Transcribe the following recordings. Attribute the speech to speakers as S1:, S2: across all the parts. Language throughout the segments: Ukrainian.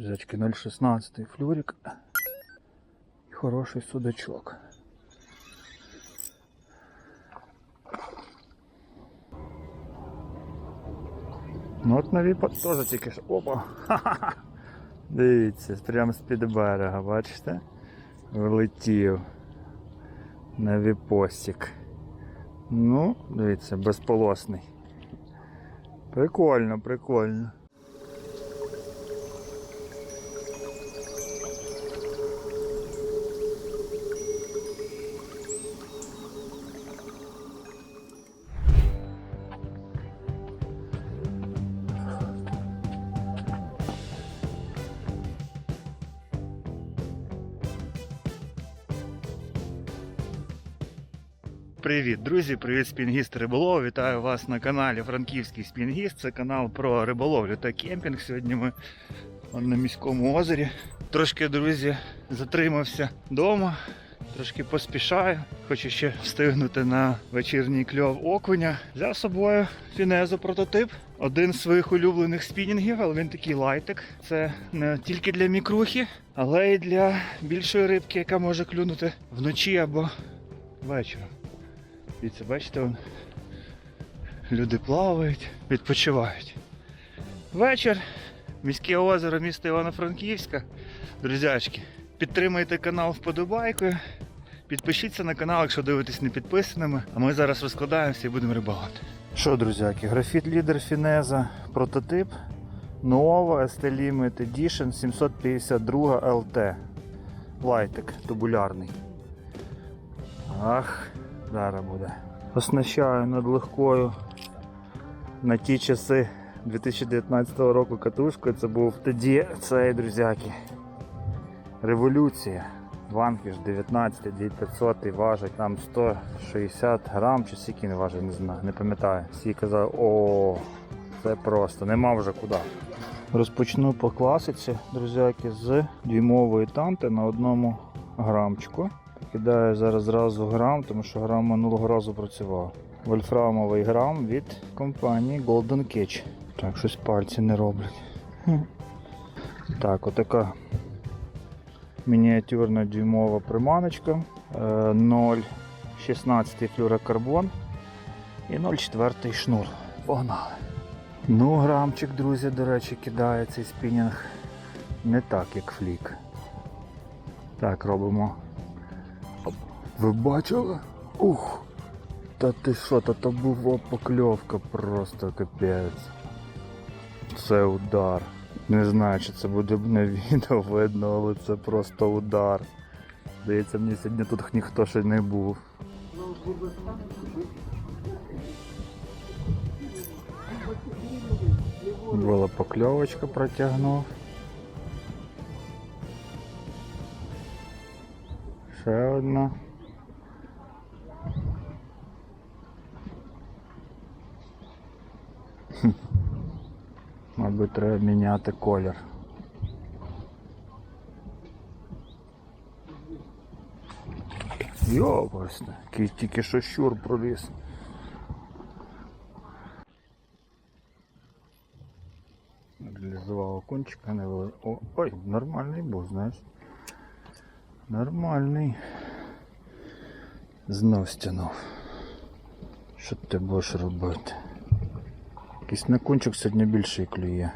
S1: Друзячки 0,16 флюрик. І хороший судачок. Ну от нові теж тільки що. Опа! Ха-ха-ха! Дивіться, прямо з-під берега, бачите? Влетів. На віпостик. Ну, дивіться, безполосний. Прикольно, прикольно. Привіт, друзі! Привіт, спінгіст риболов. Вітаю вас на каналі Франківський Спінгіст. Це канал про риболовлю та кемпінг. Сьогодні ми на міському озері. Трошки, друзі, затримався вдома, трошки поспішаю. Хочу ще встигнути на вечірній кльов окуня. Взяв з собою фінезу прототип. Один з своїх улюблених спінінгів, але він такий лайтик. Це не тільки для мікрухи, але й для більшої рибки, яка може клюнути вночі або вечором. Дивіться, бачите, вон, люди плавають, відпочивають. Вечір, міське озеро міста Івано-Франківська. Друзячки, підтримайте канал вподобайкою. Підпишіться на канал, якщо дивитесь не підписаними. А ми зараз розкладаємося і будемо рибалити. Що, друзяки, графіт лідер Фінеза прототип Nova ST Limit Edition 752 LT. Лайтик тубулярний. Ах, зараз буде. Оснащаю над легкою на ті часи 2019 року катушкою. Це був тоді цей, друзяки. Революція. Ванкіш 19 2500 важить там 160 грам чи скільки не важить, не знаю, не пам'ятаю. Всі казали, о, це просто, нема вже куди. Розпочну по класиці, друзяки, з дюймової танти на одному грамчику. Кидаю зараз зразу грам, тому що грам минулого разу працював. Вольфрамовий грам від компанії Golden Catch. Так, щось пальці не роблять. Так, отака мініатюрна дюймова приманочка. Е, 0,16 флюрокарбон і 0,4 шнур. Погнали. Ну, грамчик, друзі, до речі, кидає цей спінінг не так, як флік. Так, робимо ви бачили? Ух! Та ти що, та то була покльовка просто капець. Це удар. Не знаю, чи це буде на відео видно, але це просто удар. Здається, мені сьогодні тут ніхто ще не був. Була покльовочка, протягнув. Ще одна. Мабуть, треба міняти колір. Йопасне, який тільки що щур проліз. Реалізував окунчика, не вели. Ой, нормальний був, знаєш. Нормальний. Знов стянув. Що ти будеш робити? Якийсь на кончик сьогодні більший клює.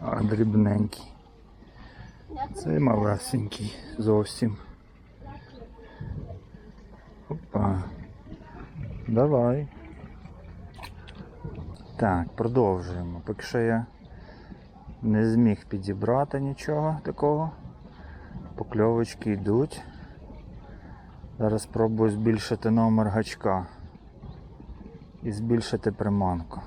S1: А дрібненький. Це малесенький зовсім. Опа. Давай. Так, продовжуємо. Поки що я не зміг підібрати нічого такого. Покльовочки йдуть. Зараз спробую збільшити номер гачка і збільшити приманку.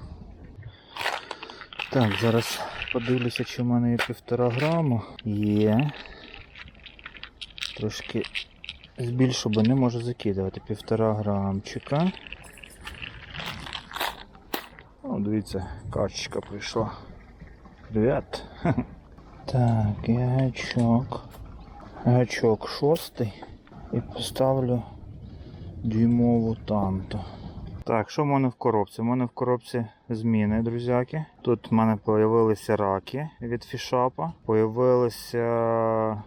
S1: Так, зараз подивлюся, чи в мене є півтора граму. Є. Трошки збільшу, бо не можу закидувати півтора грамчика. О, дивіться, качечка прийшла. Привіт. Так, і гачок. Гачок шостий. І поставлю дюймову танту. Так, що в мене в коробці? У мене в коробці зміни, друзяки. Тут в мене з'явилися раки від фішапа, появилися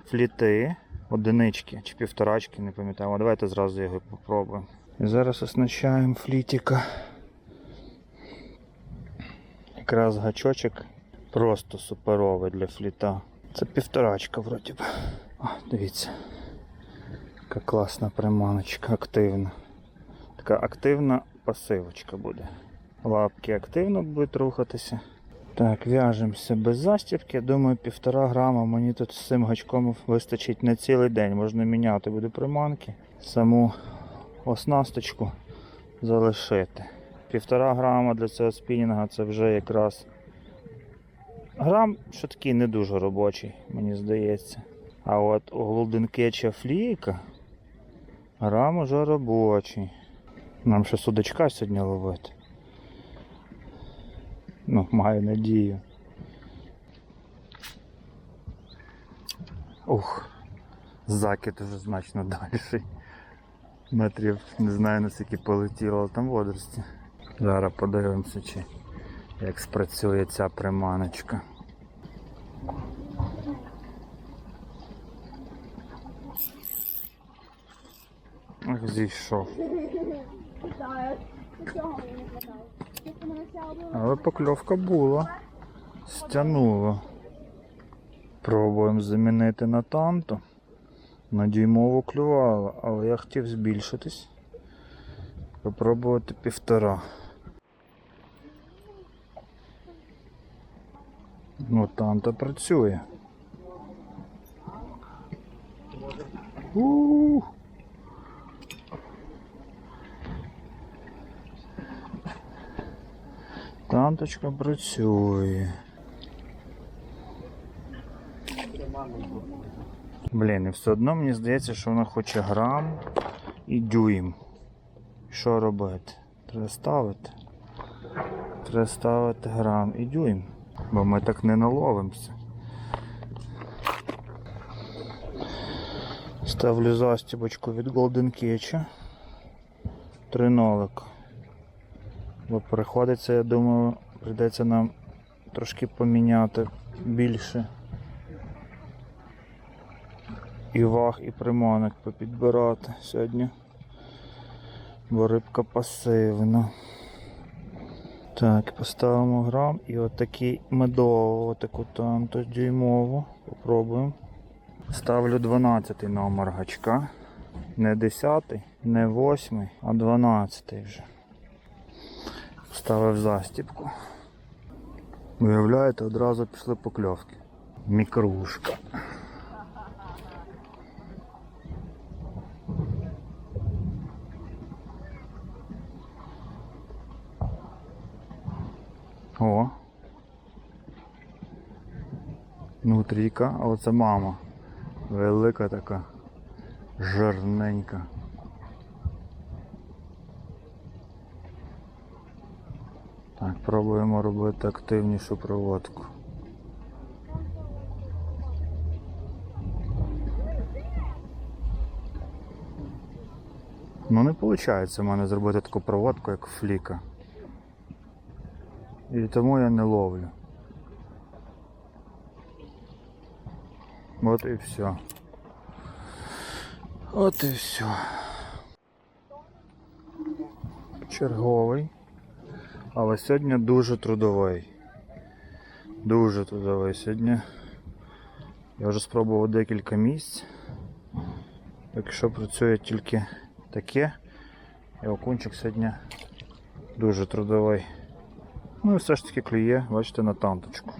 S1: фліти, одинички чи півторачки, не пам'ятаю. Давайте зразу його попробуємо. І зараз оснащаємо флітіка. Якраз гачочок просто суперовий для фліта. Це півторачка вроді б. О, дивіться. Яка класна приманочка, активна. Така активна пасивочка буде. Лапки активно будуть рухатися. Так, в'яжемося без застібки. Думаю, півтора грама мені тут з цим гачком вистачить на цілий день. Можна міняти буде приманки. Саму оснасточку залишити. Півтора грама для цього спінінга це вже якраз грам, що такий не дуже робочий, мені здається. А от у Golden Catch флійка грам уже робочий. Нам ще судачка сьогодні ловити. Ну, маю надію. Ух, закид уже значно далі. Метрів не знаю наскільки полетіло, але там водорості. Зараз подивимося, чи як спрацює ця приманочка. Ах, зійшов. Але покльовка була. Стянуло. Пробуємо замінити на танту. На дюймову клювало, але я хотів збільшитись. Попробувати півтора. Ну, танта працює. у Танточка працює. Блін, і все одно мені здається, що вона хоче грам і дюйм. Що робити? Треба ставити. Треба ставити грам і дюйм. Бо ми так не наловимося. Ставлю застібочку від Golden Catch. Тринолик. Бо приходиться, я думаю, прийдеться нам трошки поміняти більше. І ваг, і приманок попідбирати сьогодні. Бо рибка пасивна. Так, поставимо грам і отакий медову, отаку танту дюймову. Попробуємо. Ставлю 12 номер гачка. Не 10, не 8, а 12 вже. Ставив застіпку. Виявляєте, одразу пішли покльовки. Мікрушка. О. Нутрійка, але це мама. Велика така. Жирненька. Так, пробуємо робити активнішу проводку. Ну не виходить у мене зробити таку проводку, як фліка. І тому я не ловлю. От і все. От і все. Черговий. Але сьогодні дуже трудовий. Дуже трудовий сьогодні. Я вже спробував декілька місць. Якщо працює тільки таке, і окунчик сьогодні дуже трудовий. Ну і все ж таки клює, бачите, на танточку.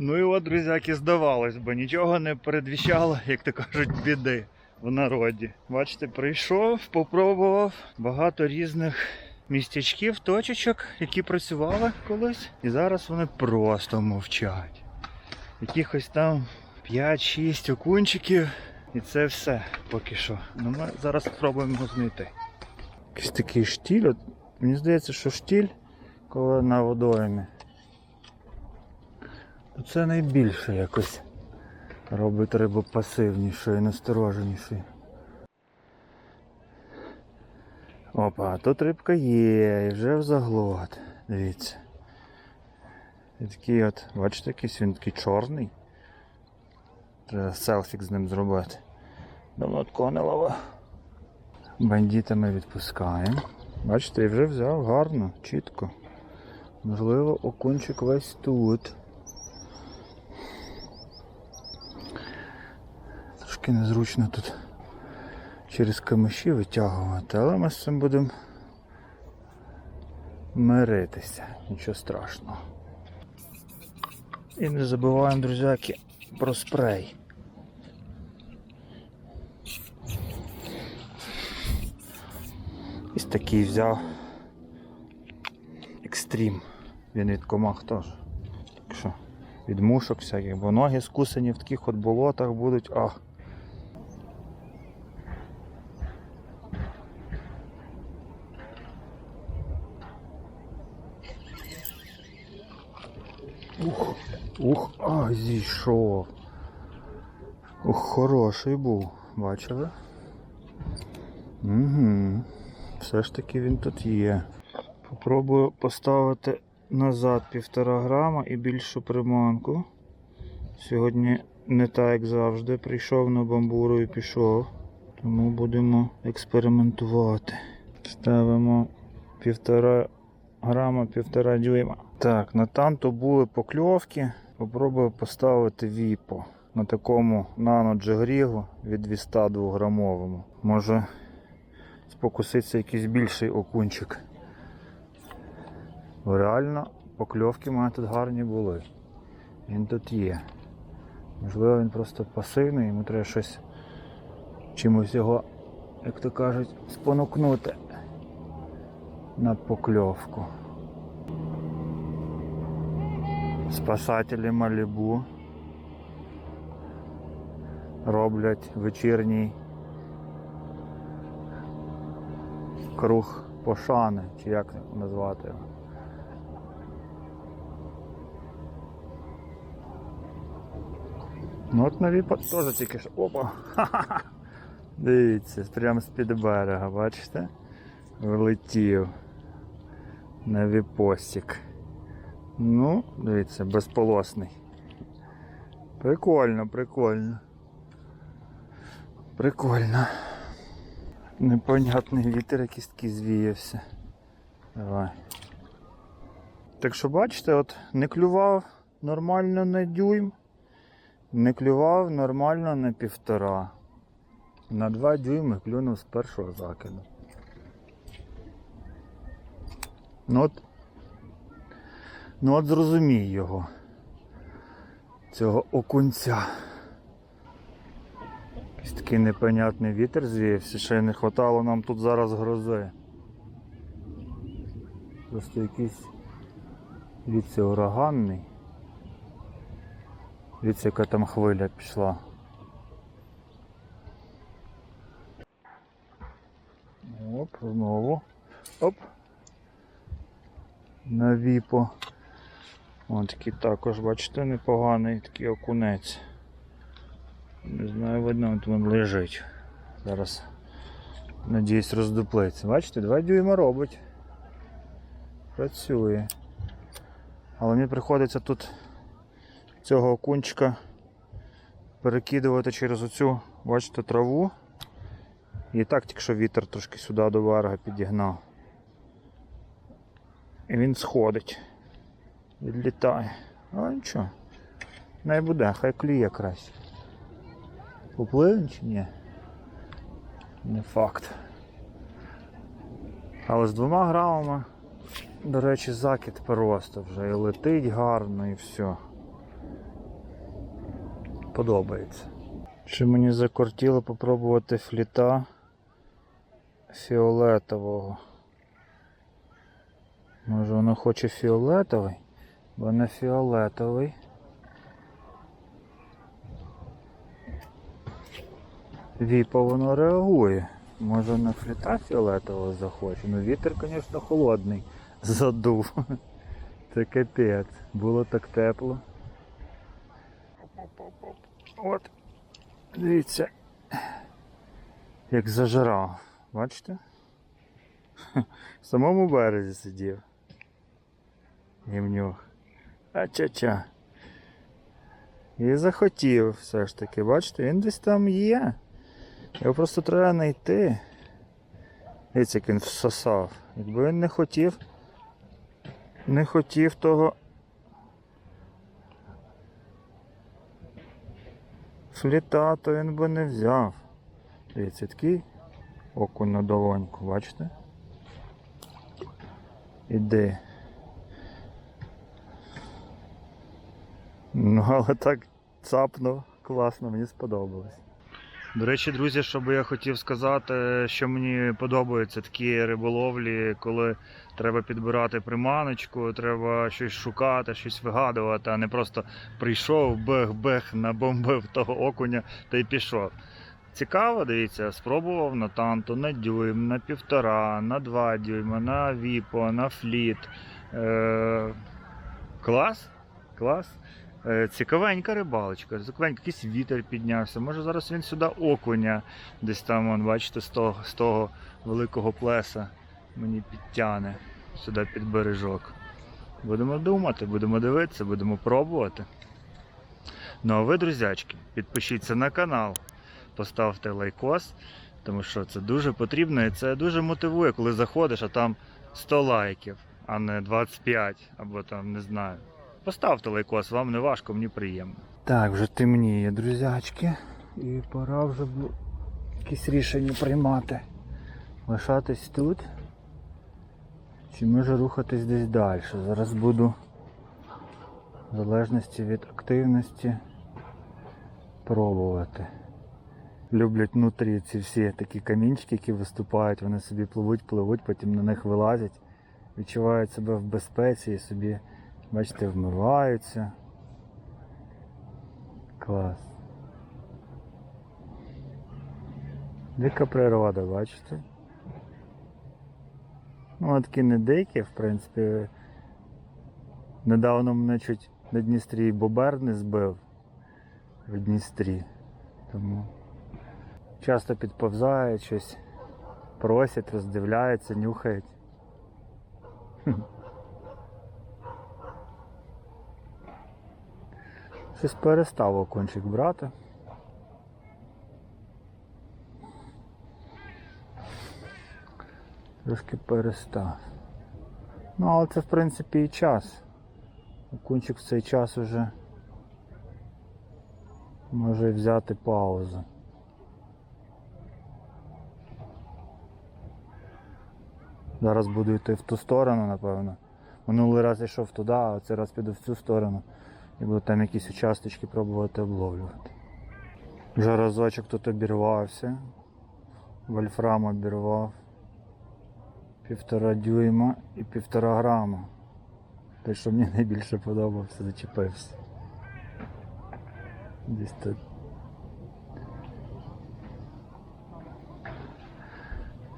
S1: Ну і от, друзяки, здавалось би, нічого не передвіщало, як то кажуть, біди в народі. Бачите, прийшов, попробував багато різних містячків, точечок, які працювали колись. І зараз вони просто мовчать. Якихось там 5-6 окунчиків. І це все поки що. Ну ми зараз спробуємо його знайти. Якийсь такий штіль. От, мені здається, що штіль, коли на водоймі. Це найбільше якось робить рибу пасивнішою, настороженішою. Опа, тут рибка є, і вже в заглот. Дивіться. І такий от, бачите, якийсь він такий чорний. Треба селфік з ним зробити. Давно такого не ловив. Бандіта ми відпускаємо. Бачите, і вже взяв гарно, чітко. Можливо, окунчик весь тут. Трошки незручно тут через камиші витягувати, але ми з цим будемо миритися. Нічого страшного. І не забуваємо, друзяки, про спрей. Ось такий взяв екстрім. Він від комах теж. Так що від мушок всяких, бо ноги скусані в таких от болотах будуть. Ах. Ух, ух, зійшов. Хороший був, бачили? Угу. Все ж таки він тут є. Попробую поставити назад півтора грама і більшу приманку. Сьогодні не так, як завжди. Прийшов на бамбуру і пішов. Тому будемо експериментувати. Ставимо півтора грама, півтора дюйма. Так, на танту були покльовки. Попробую поставити віпо на такому нано-джигрігу від 202 грамовому. Може спокуситься якийсь більший окунчик. Реально, покльовки в мене тут гарні були. Він тут є. Можливо, він просто пасивний, йому треба щось чимось його, як то кажуть, спонукнути на покльовку. Спасателі Малібу роблять вечірній круг пошани, чи як назвати його. Ну от нові теж тільки що. Опа! Ха-ха-ха! Дивіться, прямо з-під берега, бачите? Влетів на віпостик. Ну, дивіться, безполосний. Прикольно, прикольно. Прикольно. Непонятний вітер якийсь такий звіявся. Давай. Так що бачите, от не клював нормально на дюйм, не клював нормально на півтора. На два дюйми клюнув з першого закиду. Ну от, ну от зрозумій його. Цього окунця. Якийсь такий непонятний вітер звіявся, ще не хватало нам тут зараз грози. Просто якийсь віце ураганний. Дивіться, яка там хвиля пішла. Оп, знову. Оп. На Ось такий також, бачите, непоганий такий окунець. Не знаю, видно, от він лежить. Зараз, надіюсь, роздуплиться. Бачите, 2 дюйма робить. Працює. Але мені приходиться тут цього окунчика перекидувати через оцю, бачите, траву. І так тільки що вітер трошки сюди до берега підігнав. І він сходить. Відлітає. Але нічого. Не буде, хай кліє краще. Попливе чи ні? Не факт. Але з двома грамами, до речі, закид просто вже і летить гарно і все. Подобається. Ще мені закортіло попробувати фліта фіолетового. Може воно хоче фіолетовий, бо фіолетовий. Віпа воно реагує. Може на фліта фіолетового захоче. Ну вітер, звісно, холодний. Задув. Це капець. Було так тепло. От. Дивіться. Як зажирав. Бачите? В самому березі сидів. Гімнюх. А-ча-ча. І захотів все ж таки, бачите, він десь там є. Його просто треба знайти. Дивіться, як він всосав. Якби він не хотів, не хотів того. Фліта, то він би не взяв. Дивіться, такий окунь на долоньку, бачите? Іди. Ну, але так цапнув, класно, мені сподобалось. До речі, друзі, що би я хотів сказати, що мені подобаються такі риболовлі, коли треба підбирати приманочку, треба щось шукати, щось вигадувати, а не просто прийшов, бех-бех, набомбив того окуня та й пішов. Цікаво, дивіться, спробував на танту, на дюйм, на півтора, на два дюйма, на віпо, на фліт. Е- клас, клас. Е, Цікавенька рибалочка, цікавенька, якийсь вітер піднявся. Може зараз він сюди окуня, десь там, вон, бачите, з того, з того великого плеса мені підтягне сюди під бережок. Будемо думати, будемо дивитися, будемо пробувати. Ну а ви, друзячки, підпишіться на канал, поставте лайкос, тому що це дуже потрібно і це дуже мотивує, коли заходиш, а там 100 лайків, а не 25 або там не знаю. Поставте лайкос, вам не важко, мені приємно. Так, вже темніє, друзячки. І пора вже якісь рішення приймати. Лишатись тут. Чи може рухатись десь далі. Зараз буду в залежності від активності пробувати. Люблять внутрі ці всі такі камінчики, які виступають, вони собі пливуть, пливуть, потім на них вилазять, відчувають себе в безпеці і собі Бачите, вмиваються. Клас. Дика природа, бачите? Ну, такі не дикі, в принципі. Недавно мене чуть на Дністрі бобер не збив в Дністрі. Тому часто підповзають щось, просять, роздивляються, нюхають. Щось перестав окончик брати. Трошки перестав. Ну, але це в принципі і час. Окунчик в цей час уже може взяти паузу. Зараз буду йти в ту сторону, напевно. Минулий раз йшов туди, а цей раз піду в цю сторону. І буду там якісь участочки пробувати обловлювати. Вже разочок тут обірвався. Вольфрам обірвав. Півтора дюйма і півтора грама. Те, що мені найбільше подобався, зачепився. Десь тут.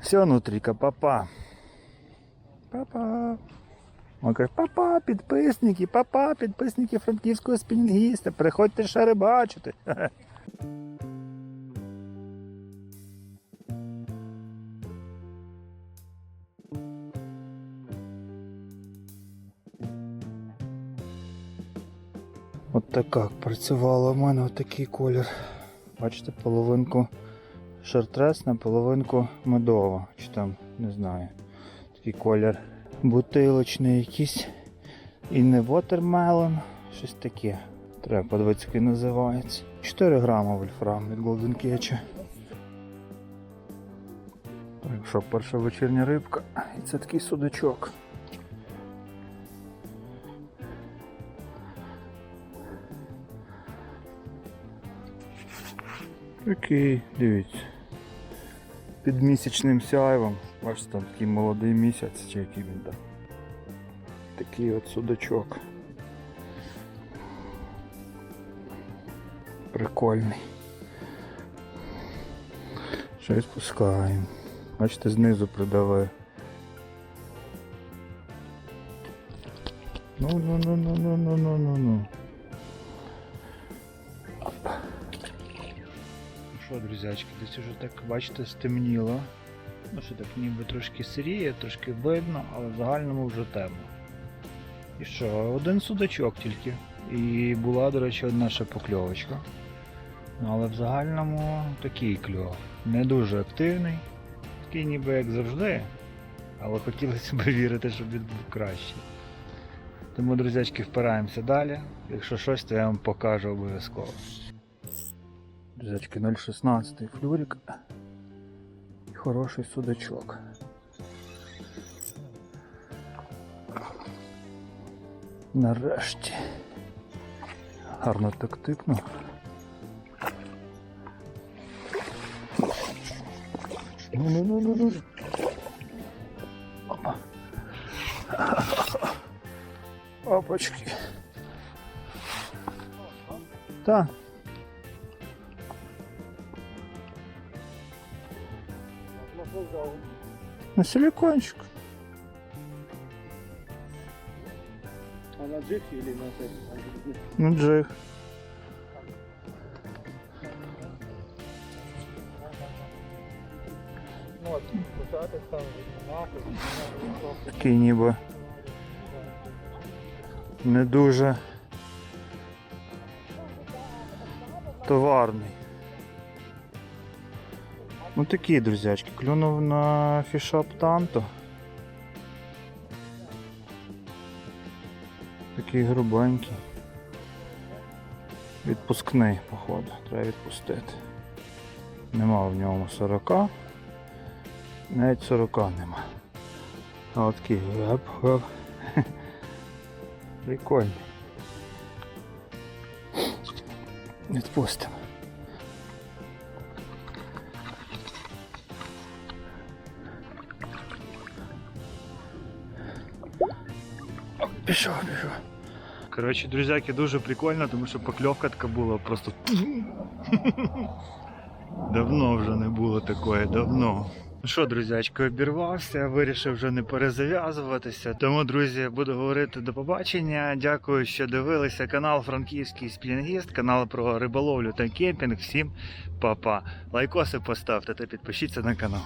S1: Все, нутріка, папа. Папа. Він каже, папа, підписники, папа, підписники франківського спінінгіста, приходьте ще рибачити. От така працювала у мене отакий колір. Бачите, половинку шартресна, половинку медова. Чи там, не знаю. Такий колір бутилочний якийсь. І не watermelon, щось таке. Треба подивитися, який називається. 4 грама вольфрам від Golden Catch. Так що, перша вечірня рибка. І це такий судачок. Такий, дивіться. Під місячним сяйвом. Бачите, там такий молодий місяць, чи який він там. Такий от судачок. Прикольний. Щось пускаємо. Бачите, знизу придавив. Ну, що, друзячки, десь уже так, бачите, стемніло. Ну що так ніби трошки сиріє, трошки видно, але в загальному вже темно. І що, один судачок тільки. І була, до речі, одна ще покльовочка. Ну, але в загальному такий кльов. Не дуже активний. Такий ніби як завжди. Але хотілося б вірити, щоб він був кращий. Тому, друзячки, впираємося далі. Якщо щось, то я вам покажу обов'язково. Друзячки, 0,16 флюрик. І хороший судачок. Нарешті. Гарно так тикнув. Ну, ну, ну, ну, ну. Опа. Опачки. Так. На силикончик.
S2: А на джиг или на там, відмінати.
S1: Такий ніби не дуже товарний. Ну такі, друзячки, клюнув на фішап танто. Такий грубенький. Відпускний, походу, треба відпустити. Нема в ньому 40. Навіть 40 нема. А от такий веп. Прикольний. Відпустимо. Пішов, пішов. Коротше, друзяки, дуже прикольно, тому що покльовка така була просто. Давно вже не було такої, давно. Ну що, друзячко, обірвався, вирішив вже не перезав'язуватися. Тому, друзі, буду говорити до побачення. Дякую, що дивилися канал Франківський Сплінгіст, канал про риболовлю та кемпінг. Всім па-па. Лайкоси поставте та підпишіться на канал.